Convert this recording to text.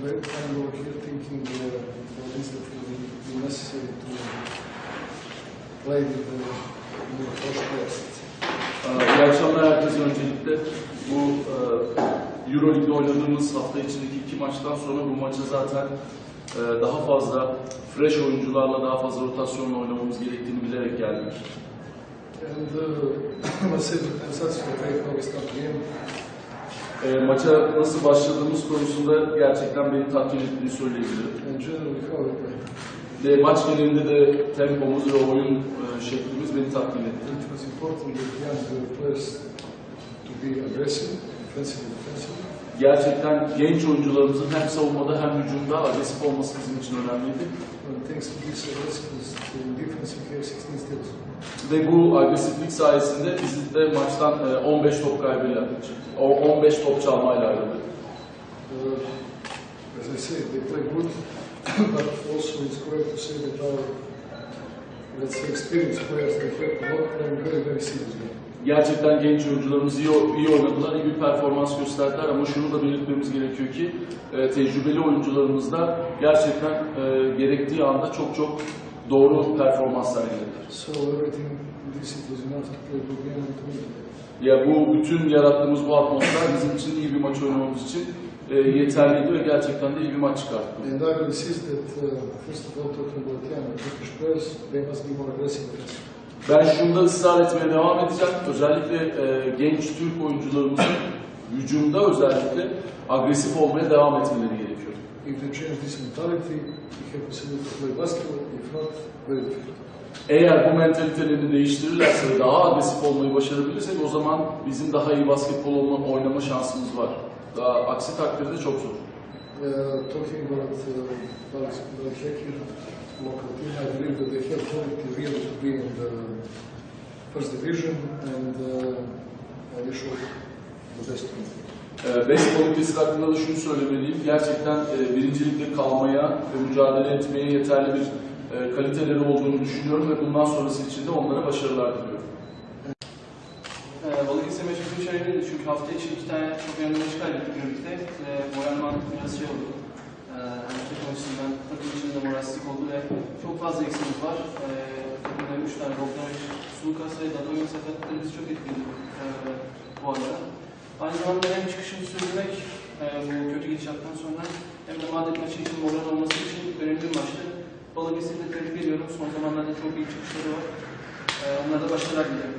very time over here thinking uh, what is will be necessary to play with the first players. Ee, İyi akşamlar herkese öncelikle. Bu e, Euroleague'de oynadığımız hafta içindeki iki maçtan sonra bu maça zaten e, daha fazla fresh oyuncularla daha fazla rotasyonla oynamamız gerektiğini bilerek geldik. And uh, I that I'm satisfied with the game. E, maça nasıl başladığımız konusunda gerçekten beni tatmin ettiğini söyleyebilirim. We. Ve maç genelinde de tempomuz ve oyun e, şeklimiz beni tatmin etti. It was important that young uh, players to be aggressive, offensive and defensive. Gerçekten genç oyuncularımızın hem savunmada hem hücumda agresif olması bizim için önemliydi. And 16 steals. Ve bu agresiflik sayesinde biz de maçtan e, 15 top kaybıyla, o 15 top çalmayla ayrıldık. Uh, as I said, they play good, but also it's correct to say that our, let's say, experienced players, they have not playing very, very seriously. Gerçekten genç oyuncularımız iyi, iyi oynadılar, iyi bir performans gösterdiler ama şunu da belirtmemiz gerekiyor ki e, tecrübeli oyuncularımız da gerçekten e, gerektiği anda çok çok doğru performans sergilediler. So everything, this it was enough to play good game. Ya bu bütün yarattığımız bu atmosfer bizim için iyi bir maç oynamamız için e, yeterliydi ve gerçekten de iyi bir maç çıkarttı. And I will insist that, uh, first of all, talking about young Turkish players, they must be more aggressive. Ben şunda ısrar etmeye devam edeceğim. Özellikle e, genç Türk oyuncularımızın hücumda özellikle agresif olmaya devam etmeleri gerekiyor. Difficult. Eğer bu mentalitelerini değiştirirlerse ve daha agresif olmayı başarabilirsek o zaman bizim daha iyi basketbol oynama şansımız var. Daha, aksi takdirde çok zor. Uh, talking about uh, Alex Balchekir, local team, I believe that they have quality really to be in the first division, and uh, I wish all the best to them. E, BES politikası hakkında da şunu söylemeliyim. Gerçekten e, birincilikte kalmaya ve mücadele etmeye yeterli bir e, kaliteleri olduğunu düşünüyorum ve bundan sonrası için de onlara başarılar diliyorum. Ee, Balıkesir maçı bizim için önemliydi çünkü hafta içi iki tane çok önemli maç kaybettik birlikte ve moralman biraz şey oldu. Ee, hem takım açısından takım içinde moralsizlik oldu ve çok fazla eksiğimiz var. Ee, takımda üç tane Bogdanovic, Sulukas ve Dadovic sakatlıkları bizi çok etkiledi ee, bu arada. Aynı zamanda hem çıkışını sürdürmek e, bu kötü gidişattan sonra hem de Madrid maçı için moral olması için önemli bir maçtı. Balıkesir'i de tebrik ediyorum. Son zamanlarda çok iyi çıkışları var. Ee, onlara da başarılar diliyorum.